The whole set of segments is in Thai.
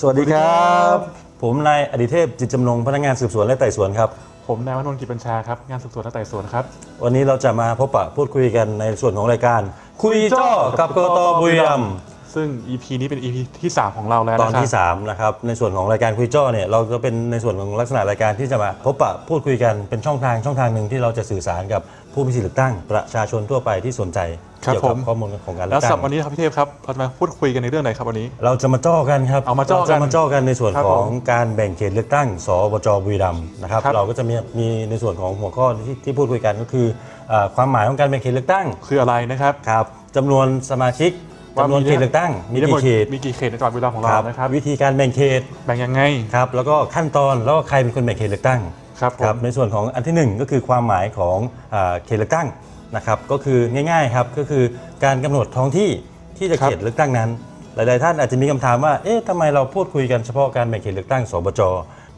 สวัสดีครับ ผมนายอดิเทพจิตจำนงพนักงานสืบสวนและไต่สวนครับ ผมนายวานนท์กิจบัญชาครับ งานสืบสวนและไต่สวนครับ วันนี้เราจะมาพบปะพูดคุยกันในส่วนของรายการ คุยจ้อกับกตบุรีรัมย์ซึ่ง EP นี้เป็น EP ที่ 3 ของเราแล้วตอนนะครับที่ 3 นะครับ ในส่วนของรายการคุยจ้อเนี่ยเราจะเป็นในส่วนของลักษณะรายการที่จะมาพบปะพูดคุยกันเป็นช่องทางช่องทางหนึ่งที่เราจะสื่อสารกับผู้มีสิทธิเลือกตั้งประชาชนทั่วไปที่สนใจ ครับเกี่ยวกับผมข้อมูลของการเลืแล้อวกตั้สำหรับงวันนี้ครับพี่เทพครับเราจะมาพูดคุยกันในเรื่องไหนครับวันนี้ เราจะมาจ้อกันครับเอามาจ้อกันรจะมาจ้อกันในส่วนครับขผมองการแบ่งเขตเลือกตั้งสบจบุรีรัมย์นะครับครับ เราก็จะมีมีในส่วนของหัวข้อที่ที่พูดคุยกันก็คือเอ่อความหมายของการแบ่งเขตเลือกตั้งคืออะไรนะครับ ครับจำนวนสมาชิกจำนวนเขตเลือกตั้ง มีทั้งหกี่เขตมีกี่เขตในจังหวัดบุรีรัมย์ของคเรารับนะครับวิธีการแบ่งเขตแบ่งยังไงครับแล้วก็ขั้นตอนแล้วก็ใครเป็นคนแบ่งเขตเลือกตั้ง ครับผครับมในส่วนของอันที่หนึ่งก็คือความหมายของอ่าเขตเลือกตั้ง นะครับก็คือง่ายๆครับก็คือการกำหนดท้องที่ที่จะครับเขตเลือกตั้งนั้น หลายๆท่านอาจจะมีคำถามว่าเอ๊ะทำไมเราพูดคุยกันเฉพาะการแบ่งเขตเลือกตั้งสบจ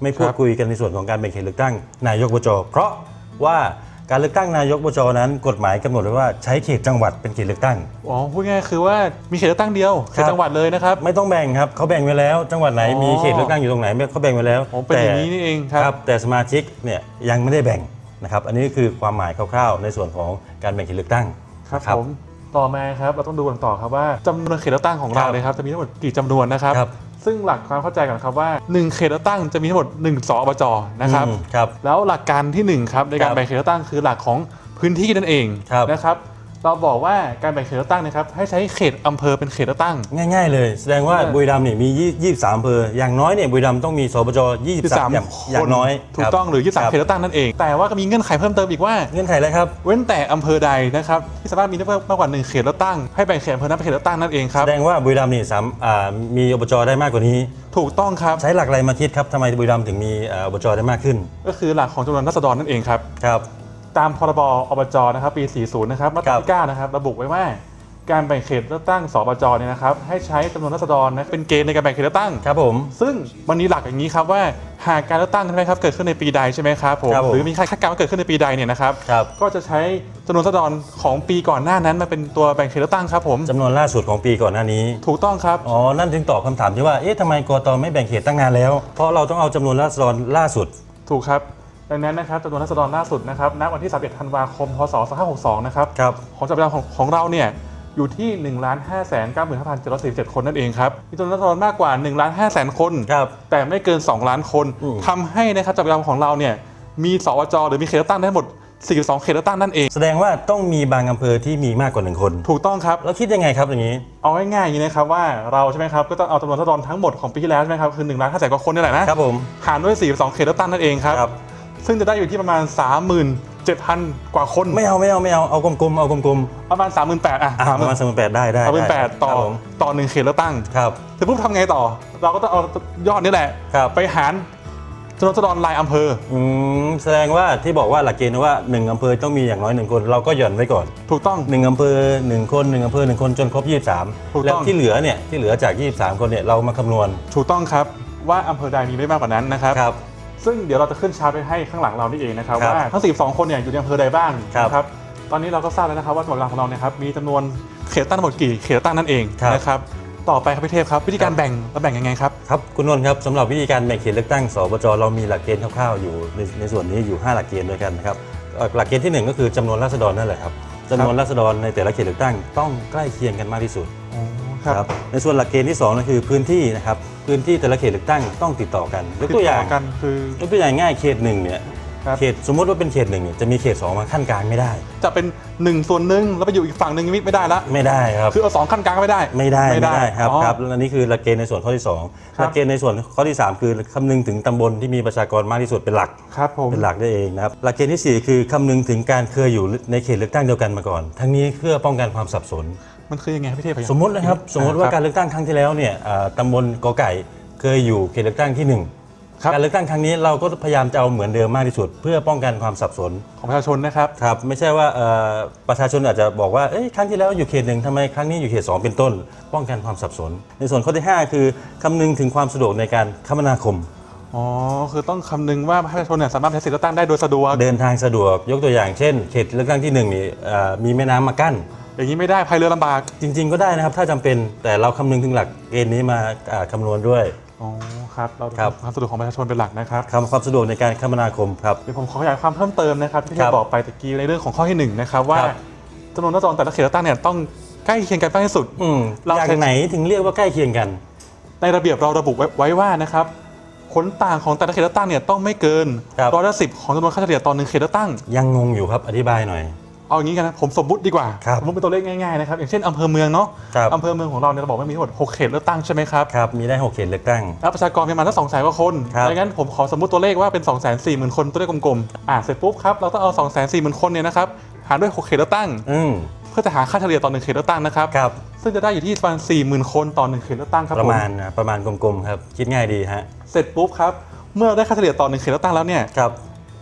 ไม่พูดคุยกันในส่วนของการแบ่งเขตเลือกตั้งนายกบจเพราะว่าการเลือกตั้งนายกบจนั้น กฎหมายกำหนดไว้ว่าใช้เขตจังหวัดเป็นเขตเลือกตั้ง อ๋อพูดง่ายๆคือว่ามีเขตเลือกตั้งเดียวเขครัตบจังหวัดเลยนะครับ ไม่ต้องแบ่งครับเขาแบ่งไว้แล้ว จังหวัดไหนอ๋อมีเขตเลือกตั้งอยู่ตรงไหนเขาแบ่งไว้แล้วอ๋อเป็นอย่างนี้นี่เองครับครับแต่สมาชิกเนี่ยยังไม่ได้แบ่ง นะครับอันนี้คือความหมายคร่าวๆ ในส่วนของการแบ่งเขตเลือกตั้ง ครับครับผมต่อมาครับเราต้องดูกันต่อครับว่าจำนวนเขตเลือกตั้งของเราครับเนี่ยครับจะมีทั้งหมดกี่จำนวนนะครับ ครับ ซึ่งหลักความเข้าใจกันครับว่า 1 เขตเลือกตั้งจะมีทั้งหมด1สอบจนะครับ อืมครับ แล้วหลักการที่หนึ่งครับในการครับแบ่งเขตเลือกตั้งคือหลักของพื้นที่นั่นเองครับ นะครับ เราบอกว่าการแบ่งเขตเลือกตั้งนะครับให้ใช้เขตอำเภอเป็นเขตเลือกตั้ง ง่ายๆ เลย แสดงว่าเออบุรีรัมย์เนี่ยมี 23อำเภออย่างน้อยเนี่ยบุรีรัมย์ต้องมีสบจ23 อย่างอย่างน้อยถูกต้องหรือค23บเขตเลือกตั้งนั่นเอง แต่ว่าก็มีเงื่อนไขเพิ่มเติมอีกว่าเงื่อนไขอะไรครับ เว้นแต่อำเภอใดนะครับที่สามารถมีได้มากกว่าหนึ่งเขตเลือกตั้งให้แบ่งเขตอำเภอนั้นเป็นเขตเลือกตั้งนั่นเองครับแสดงว่าบุรีรัมย์นี่สามอ่ามีอบจได้มากกว่านี้ ถูกต้องครับใช้หลักอะไรมาคิดครับทำไมบุรีรัมย์ถึงมีอ่าอบจได้มากขึ้น ก็คือหลักของจำนวนราษฎรนั่นเองครับ ครับ ตามพรบอบจนะครับปี 40 นะครับมาตราที่9นะครับระบุไว้ว่าการแบ่งเขตเลือกตั้งสบจเนี่ยนะครับให้ใช้จำนวนราษฎรนะเป็นเกณฑ์ในการแบ่งเขตเลือกตั้งครับผม ซึ่งมันมีหลักอย่างนี้ครับว่าหากการเลือกตั้งใช่ไหมครับเกิดขึ้นในปีใดใช่ไหมครับผมครับผมหรือมีการคาดการณ์ว่าเกิดขึ้นในปีใดเนี่ยนะครับครับก็จะใช้จำนวนราษฎรของปีก่อนหน้านั้นมาเป็นตัวแบ่งเขตเลือกตั้งครับผมจำนวนล่าสุดของปีก่อนหน้านี้ ถูกต้องครับอ๋อนั่นถึงตอบคำถามที่ว่าเอ๊ะทำไมกตไม่แบ่งเขตตั้งนานแล้ว เพราะเราต้องเอาจำนวนราษฎรล่าสุดถูกครับ ดังนั้นนะครับจำนวนราษฎรล่าสุดนะครับณวันที่ 31 ธันวาคม พศ 2562 นะครับครับ ของจับประจำของของเราเนี่ยอยู่ที่ 1 5 9 9 7 4 7 คนนั่นเองครับมีจำนวนราษฎรมากกว่า 1 5 0 0 0 0 0 คน ครับ แต่ไม่เกิน 2 ล้านคนอืม ทำให้นะครับจับประจำของเราเนี่ยมีสวจหรือมีเขตเลือกตั้งได้ทั้งหมด 42 เขตเลือกตั้งนั่นเอง แสดงว่าต้องมีบางอำเภอที่มีมากกว่าหนึ่งคน ถูกต้องครับ แล้วคิดยังไงครับอย่างนี้ เอาง่ายๆอย่างนี้นะครับว่าเราใช่ไหมครับก็ต้องเอาจำนวนราษฎรทั้งหมดของปีที่แล้วใช่ไหมครับคือ1ล้าน5แสนกว่าคนนี่แหละนะครับผม หารด้วย 42 เขตเลือกตั้งนั่นเองครับครับ ซึ่งจะได้อยู่ที่ประมาณ 37,000 กว่าคนไม่เอาไม่เอาไม่เอาเอากลมๆเอากลมประมาณ 38,000อะๆอะประมาณสามแปดได้ได้เอาเป็นได้8ต่อครับผมต่อหนึ่งเขตเลือกตั้งครับเสร็จปุ๊บทำไงต่อ เราก็ต้องเอายอดนี่แหละ ครับไปหารจำนวนราษฎรรายอำเภอ อืมแสดงว่าที่บอกว่าหลักเกณฑ์ว่าหนึ่งอำเภอต้องมีอย่างน้อยหนึ่งคนเราก็หย่อนไว้ก่อน ถูกต้อง หนึ่งอำเภอหนึ่งคนหนึ่งอำเภอหนึ่งคนจนครบ ถูก23 ต้องแล้วที่เหลือเนี่ยที่เหลือจาก 23 คนเนี่ยเรามาคำนวณถูกต้องครับว่าอำเภอใดมีไม่มากกว่านั้นนะครับ ครับ ซึ่งเดี๋ยวเราจะขึ้นชาร์ตไปให้ข้างหลังเรานี่เองนะครับครับว่าทั้ง42คนเนี่ยอยู่ในอำเภอใดบ้างครับนะครับตอนนี้เราก็ทราบแล้วนะครับว่าจังหวัดของเราเนี่ยครับมีจำนวนเขตตั้งทั้งหมดกี่เขตตั้งนั่นเองครับ นะครับต่อไปครับพี่เทพครับวิธีการแบ่งเราแบ่งยังไงครับ ครับคุณนนท์ครับสำหรับวิธีการแบ่งเขตเลือกตั้งสบจเรามีหลักเกณฑ์คร่าวๆอยู่ในในส่วนนี้อยู่ 5 หลักเกณฑ์ด้วยกันนะครับเอ่อหลักเกณฑ์ที่หนึ่งก็คือจำนวนราษฎรนั่นแหละครับจำนวนราษฎรในแต่ละเขตเลือกตั้งต้องใกล้เคียงกันมากที่สุดอ๋อ ครับ ในส่วนหลักเกณฑ์ที่2ก็คือพื้นที่นะครับพื้นที่แต่ละเขตเลือกตั้งต้องติดต่อกันยกตัวอย่างติดต่กันคือยกตัวอย่างง่ายเขตหนึ่งเนี่ย ครับ เขตสมมติว่าเป็นเขตหนึ่งเนี่ยจะมีเขตสองมาขั้นกลางไม่ได้ จะเป็น1ส่วนหนึ่งแล้วไปอยู่อีกฝั่งหนึ่งไม่ได้ละไม่ได้ครับ คือเอาสองขั้นกลางก็ไม่ได้ ไม่ได้ไม่ได้ครับอ๋อ ครับและนี่คือหลักเกณฑ์ในส่วนข้อที่สองครับ หลักเกณฑ์ในส่วนข้อที่สามคือคำนึงถึงตำบลที่มีประชากรมากที่สุดเป็นหลัก ครับผม เป็นหลักได้เองนะครับ หลักเกณฑ์ที่4คือคำนึงถึงการเคยอยู่ในเขตเลือกตั้งเดียวกันมาก่อน ทั้งนี้เพื่อป้องกันความสับสน มันคือยังไงครับพี่เทพสมมตินะครับ สมมติว่าการเลือกตั้งครั้งที่แล้วเนี่ยอ่าตำบลกอไก่เคยอยู่เขตเลือกตั้งที่หนึ่ง ครับ การเลือกตั้งครั้งนี้เราก็พยายามจะเอาเหมือนเดิมมากที่สุด เพื่อป้องกันความสับสนของประชาชนนะครับ ครับไม่ใช่ว่าเอ่อประชาชนอาจจะบอกว่าเอ้ยครั้งที่แล้วอยู่เขตหนึ่งทำไมครั้งนี้อยู่เขตสองเป็นต้น ป้องกันความสับสน ในส่วนข้อที่5คือคำนึงถึงความสะดวกในการคมนาคม อ๋อ คือต้องคำนึงว่าประชาชนเนี่ยสามารถใช้สิทธิ์เลือกตั้งได้โดยสะดวก เดินทางสะดวกยกตัวอย่างเช่น เขตเลือกตั้งที่หนึ่งนี่เอ่อมีแม่น้ำมากั้น อย่างนี้ไม่ได้พายเรือลำบาก จริงๆก็ได้นะครับถ้าจำเป็นแต่เราคำนึงถึงหลักเกณฑ์นี้มาอ่าคำนวณด้วย อ๋อครับเราดูครับ ความสะดวกของประชาชนเป็นหลักนะครับคำความสะดวกในการคมนาคมครับ เดี๋ยวผมขอขยายความเพิ่มเติมนะครับที่ครัที่บบอกไปตะกี้ในเรื่องของข้อที่หนึ่งนะครับว่าครับ จำนวนราษฎรแต่ละเขตเลือกตั้งเนี่ยต้องใกล้เคียงกันมากที่สุด อืมเราอย่างใช้ ไหนถึงเรียกว่าใกล้เคียงกัน ในระเบียบเราระบุไว้ไว้ว่านะครับผลต่างของแต่ละเขตเลือกตั้งเนี่ยต้องไม่เกินครับ ร้อยละสิบของจำนวนค่าเฉลี่ยต่อหนึ่งเขตเลือกตั้ง ยังงงอยู่ครับอธิบายหน่อย เอาอย่างนี้กันนะผมสมมุติดีกว่าครับสมมติเป็นตัวเลขง่ายๆนะครับอย่างเช่นอำเภอเมืองเนาะครับ อำเภอเมืองของเราเนี่ยเราบอกว่ามีทั้งหมดหกเขตเลือกตั้งใช่ไหมครับครับ มีได้หกเขตเลือกตั้ง แล้วประชากรประมาณสักสองแสนกว่าคนครับ ดังนั้นผมขอสมมติตัวเลขว่าเป็น2 4 0 0 0 0คนตัวเลขกลมๆอ่าเสร็จปุ๊บครับเราต้องเอา2 4 0 0 0 0คนเนี่ยนะครับหารด้วย6เขตเลือกตั้ง อืมเพื่อจะหาค่าเฉลี่ยต่อ1เขตเลือกตั้งนะครับครับ ซึ่งจะได้อยู่ที่ประมาณ40,000 คนต่อ1เขตเลือกตั้งครับประผมมาณนะประมาณกลมๆครับ คิดง่ายดีฮะ เสร็จปุ๊บครับเมื่อได้ค่าเฉลี่ยต่อ1เขตเลือกตั้งแล้วเนี่ย ครับ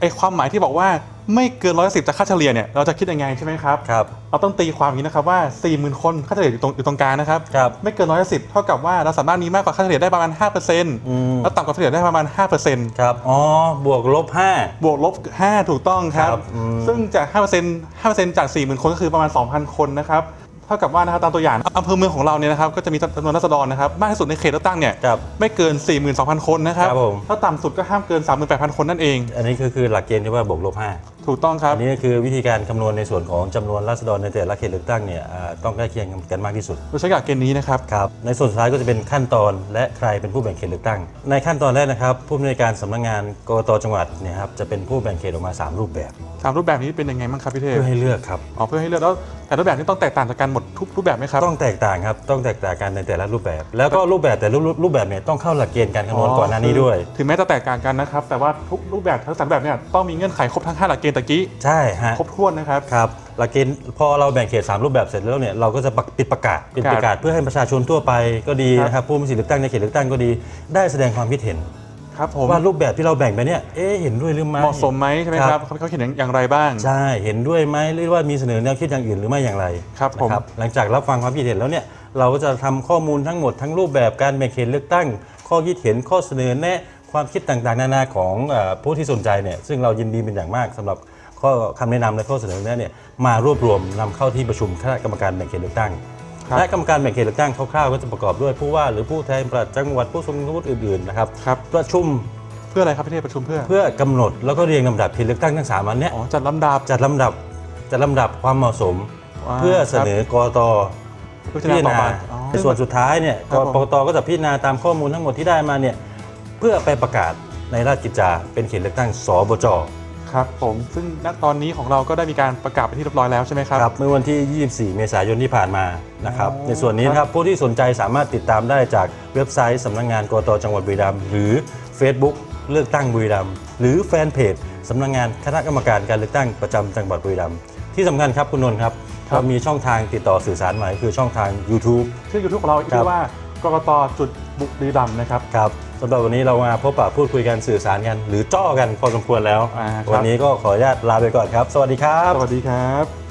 ไอความหมายที่บอกว่า ไม่เกิน110จากค่าเฉลี่ยเนี่ยเราจะคิดยังไงใช่ไหมครับครับ เราต้องตีความอย่างนี้นะครับว่า 40,000 คนค่าเฉลี่ยอยู่ตรงอยู่ตรงกลางนะครับ ครับ ไม่เกิน110เท่ากับว่าเราสามารถมีมากกว่าค่าเฉลี่ยได้ประมาณ5%อืม แล้วต่ำกว่าเฉลี่ยได้ประมาณ5%ครับ อ๋อ บวกลบห้า บวกลบ 5 ถูกต้องครับ ครับอืมซึ่งจาก5% 5%จาก 40,000 คนก็คือประมาณ 2,000 คนนะครับเท่ากับว่านะครับตามตัวอย่างอำเภอเมืองของเราเนี่ยนะครับก็จะมีจำนวนราษฎรนะครับมากที่สุดในเขตเลือกตั้งเนี่ยครับ ไม่เกิน 42,000 คนนะครับครับผม ถ้าต่ำสุดก็ห้ามเกิน 38,000 คนนั่นเอง อันนี้คือคือหลักเกณฑ์ที่ว่าบวกลบห้าถูกต้องครับอันนี้ก็คือวิธีการคำนวณในส่วนของจำนวนราษฎรในแต่ละเขตเลือกตั้งเนี่ยอ่าต้องใกล้เคียงกันมากที่สุด โดยใช้หลักเกณฑ์นี้นะครับ ครับในส่วนสุดท้ายก็จะเป็นขั้นตอนและใครเป็นผู้แบ่งเขตเลือกตั้ง ในขั้นตอนแรกนะครับ ผู้อำนวยการสำนักงานกกตจังหวัดเนี่ยครับจะเป็นผู้แบ่งเขตออกมา 3 รูปแบบตามรูปแบบนี้เป็นยังไงบ้างครับพี่เทพเพื่อให้เลือกครับ อ๋อเพื่อให้เลือกแล้วแต่รูปแบบนี้ต้องแตกต่างจากกันหมดทุกรูปแบบไหมครับ ต้องแตกต่างครับต้องแตกต่างกันในแต่ละรูปแบบ แล้วก็รูปแบบแต่ละรูปรูปแบบเนี่ยต้องเข้าหลักเกณฑ์การคำนวณก่อนหน้านี้ด้วยคือถึงแม้จะแตกต่างกันนะครับ แต่ว่าทุกรูปแบบทั้งสามแบบเนี่ยต้องมีเงื่อนไขครบทั้ง 5 หลักเกณฑ์ตะกี้ใช่ฮะครบถ้วนนะครับครับหลักเกณฑ์พอเราแบ่งเขต 3 รูปแบบเสร็จแล้วเนี่ยเราก็จะปิดประกาศปิดประกาศเพื่อให้ประชาชนทั่วไปก็ดีครับนะครับผู้มีสิทธิเลือกตั้งในเขตเลือกตั้งก็ดี ได้แสดงความคิดเห็นครับผมว่ารูปแบบที่เราแบ่งไปเนี่ย เอ๊ะเห็นด้วยหรือไม่เหมาะสมไหมใช่ไหมคครัรับบเขาเขาเขียนอย่างไรบ้าง ใช่ เห็นด้วยไหมหรือว่ามีเสนอแนวคิดอย่างอื่นหรือไม่อย่างไร ครับผมนะหลังจากรับฟังความคิดเห็นแล้วเนี่ย เราก็จะทำข้อมูลทั้งหมดทั้งรูปแบบการแบ่งเขตเลือกตั้ง ข้อคิดเห็นข้อเสนอแนะ ความคิดต่างๆ นานาของเออผู้ที่สนใจเนี่ยซึ่งเรายินดีเป็นอย่างมากสำหรับข้อคำแนะนำและข้อเสนอแนะเนี่ยมารวบรวมนำเข้าที่ประชุมคณะกรรมการแบ่งเขตเลือกตั้งครับคณะกรรมการแบ่งเขตเลือกตั้งคร่าวๆก็จะประกอบด้วยผู้ว่าหรือผู้แทนประจังหวัดผู้ทรงคุณวุฒิอื่นๆนะครับครับประชุมเพื่ออะไรครับพี่เทพประชุมเพื่อ เพื่อกำหนดแล้วก็เรียงลำดับเขตเลือกตั้งทั้งสามอันเนี้ยอ๋อจัดลำดับจัดลำดับจัดลำดับความเหมาะสมอ่าเพื่อเสนอกตพิพิจารจารณาต่อณาไปอ๋อในส่วนสุดท้ายเนี่ยครับผมกกตก็จะพิจารณาตามข้อมูลทั้งหมดที่ได้มาเนี่ย เพื่อไปประกาศในราชกิจจาเป็นเขตเลือกตั้งสบจครับผมซึ่งณตอนนี้ของเราก็ได้มีการประกาศไปที่เรียบร้อยแล้วใช่ไหมครับ ครับเมื่อวันที่ 24 เมษายนที่ผ่านมานะครับอ๋อในส่วนนี้นะครับผู้ที่สนใจสามารถติดตามได้จากเว็บไซต์สำนักงานกตจังหวัดบุรีรัมย์หรือ Facebook เลือกตั้งบุรีรัมย์หรือแฟนเพจสำนักงานคณะกรรมการการเลือกตั้งประจำจังหวัดบุรีรัมย์ที่สำคัญครับคุณนนท์ครับครับเรามีช่องทางติดต่อสื่อสารใหม่คือช่องทาง YouTube ชื่อยูทูบของเราครัชื่บอว่ากกตจุดบุรีรัมย์นะครับครับ สำหรับวันนี้เรามาพบปะพูดคุยกันสื่อสารกัน หรือจ้อกันพอสมควรแล้ว อ่าครับ วันนี้ก็ขออนุญาตลาไปก่อนครับ สวัสดีครับ สวัสดีครับ